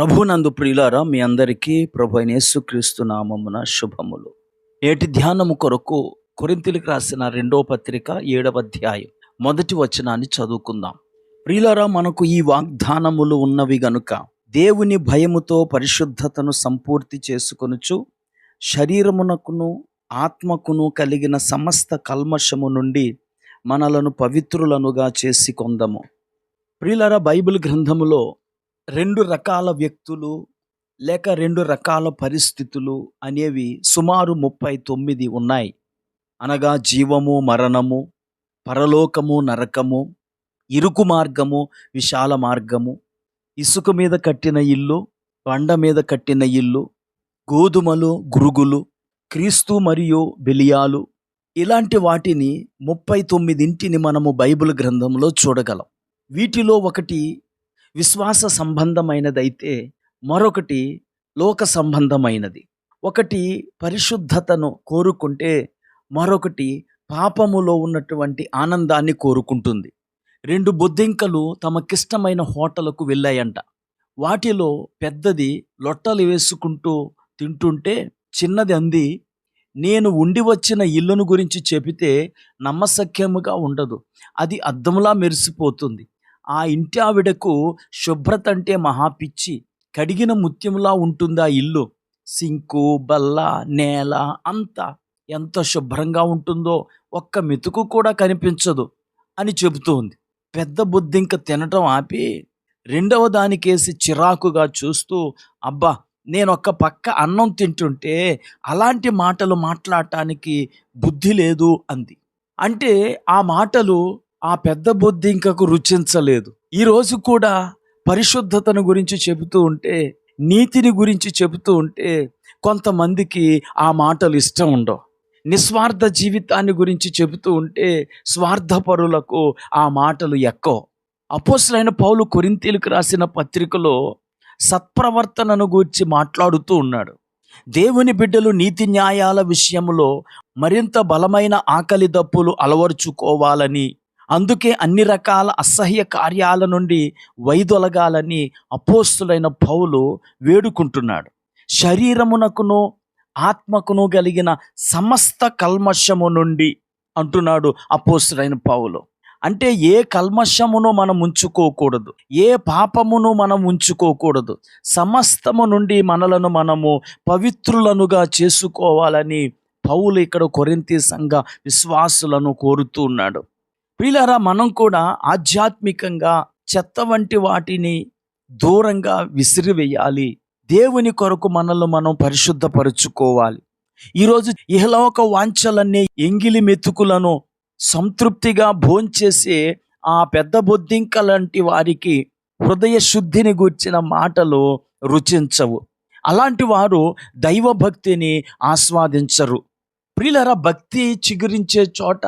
ప్రభునందు ప్రియులారా మీ అందరికీ ప్రభు అయిన యేసుక్రీస్తు నామమున శుభములు. నేటి ధ్యానము కొరకు కొరింతిలికి రాసిన రెండో పత్రిక ఏడవ అధ్యాయం మొదటి వచనాన్ని చదువుకుందాం. ప్రియులారా మనకు ఈ వాగ్దానములు ఉన్నవి గనుక దేవుని భయముతో పరిశుద్ధతను సంపూర్తి చేసుకొనుచు శరీరమునకును ఆత్మకును కలిగిన సమస్త కల్మషము నుండి మనలను పవిత్రులనుగా చేసి కొందము. ప్రియులారా బైబిల్ గ్రంథములో రెండు రకాల వ్యక్తులు లేక రెండు రకాల పరిస్థితులు అనేవి సుమారు ముప్పై తొమ్మిది ఉన్నాయి. అనగా జీవము మరణము పరలోకము నరకము ఇరుకు మార్గము విశాల మార్గము ఇసుక మీద కట్టిన ఇల్లు బండ మీద కట్టిన ఇల్లు గోధుమలు గురుగులు క్రీస్తు మరియు బెలియాలు ఇలాంటి వాటిని ముప్పై తొమ్మిదింటిని మనము బైబిల్ గ్రంథంలో చూడగలం. వీటిలో ఒకటి విశ్వాస సంబంధమైనదైతే మరొకటి లోక సంబంధమైనది. ఒకటి పరిశుద్ధతను కోరుకుంటే మరొకటి పాపములో ఉన్నటువంటి ఆనందాన్ని కోరుకుంటుంది. రెండు బొద్దింకలు తమకిష్టమైన హోటలకు వెళ్ళాయంట. వాటిలో పెద్దది లొట్టలు వేసుకుంటూ తింటుంటే చిన్నది అంది నేను ఉండి వచ్చిన ఇల్లును గురించి చెబితే నమ్మసక్యముగా ఉండదు. అది అద్దంలా మెరిసిపోతుంది. ఆ ఇంటి ఆవిడకు శుభ్రత అంటే మహాపిచ్చి కడిగిన ముత్యంలా ఉంటుందా ఇల్లు? సింకు బల్ల నేల అంతా ఎంత శుభ్రంగా ఉంటుందో ఒక్క మెతుకు కూడా కనిపించదు అని చెబుతోంది. పెద్ద బుద్ధింక తినటం ఆపి రెండవ దానికేసి చిరాకుగా చూస్తూ అబ్బా నేను ఒక్క పక్క అన్నం తింటుంటే అలాంటి మాటలు మాట్లాడటానికి బుద్ధి లేదు అంది. అంటే ఆ మాటలు ఆ పెద్ద బొద్దింకకు రుచించలేదు. ఈరోజు కూడా పరిశుద్ధతను గురించి చెబుతూ ఉంటే నీతిని గురించి చెబుతూ ఉంటే కొంతమందికి ఆ మాటలు ఇష్టం ఉండవు. నిస్వార్థ జీవితాన్ని గురించి చెబుతూ ఉంటే స్వార్థపరులకు ఆ మాటలు ఎక్కువ. అపోసులైన పౌలు కొరింతీలకు రాసిన పత్రికలో సత్ప్రవర్తనను గూర్చి మాట్లాడుతూ ఉన్నాడు. దేవుని బిడ్డలు నీతి న్యాయాల విషయంలో మరింత బలమైన ఆకలి దప్పులు అలవర్చుకోవాలని అందుకే అన్ని రకాల అసహ్య కార్యాల నుండి వైదొలగాలని అపోస్తులైన పౌలు వేడుకుంటున్నాడు. శరీరమునకును ఆత్మకును కలిగిన సమస్త కల్మషము నుండి అంటున్నాడు అపోస్తులైన పౌలు. అంటే ఏ కల్మషమును మనం ఉంచుకోకూడదు ఏ పాపమును మనం ఉంచుకోకూడదు సమస్తము నుండి మనలను మనము పవిత్రులనుగా చేసుకోవాలని పౌలు ఇక్కడ కొరింతి సంఘ విశ్వాసులను కోరుతూ ఉన్నాడు. ప్రియులారా మనం కూడా ఆధ్యాత్మికంగా చెత్త వంటి వాటిని దూరంగా విసిరివేయాలి. దేవుని కొరకు మనల్ని మనం పరిశుద్ధపరుచుకోవాలి. ఈరోజు ఇహలోక వాంఛలన్నీ ఎంగిలి మెతుకులను సంతృప్తిగా భోంచేసే ఆ పెద్ద బొద్దింక లాంటి వారికి హృదయ శుద్ధిని గూర్చిన మాటలు రుచించవు. అలాంటి వారు దైవభక్తిని ఆస్వాదించరు. ప్రియులరా భక్తి చిగురించే చోట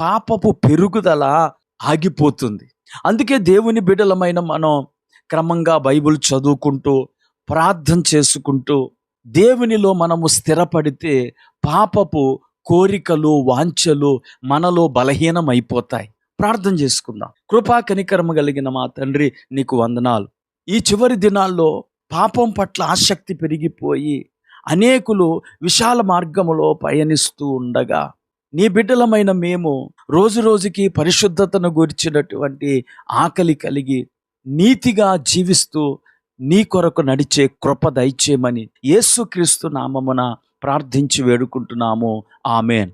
పాపపు పెరుగుదల ఆగిపోతుంది. అందుకే దేవుని బిడలమైన మనం క్రమంగా బైబిల్ చదువుకుంటూ ప్రార్థన చేసుకుంటూ దేవునిలో మనము స్థిరపడితే పాపపు కోరికలు వాంఛలు మనలో బలహీనమైపోతాయి. ప్రార్థన చేసుకుందాం. కృపా కనికరమ కలిగిన మా తండ్రి నీకు వందనాలు. ఈ చివరి దినాల్లో పాపం పట్ల ఆసక్తి పెరిగిపోయి అనేకులు విశాల మార్గములో పయనిస్తూ ఉండగా నీ బిడ్డలమైన మేము రోజు రోజుకి పరిశుద్ధతను గురించినటువంటి ఆకలి కలిగి నీతిగా జీవిస్తూ నీ కొరకు నడిచే కృప దయచేయమని యేసుక్రీస్తు నామమున ప్రార్థించి వేడుకుంటున్నాము. ఆమెన్.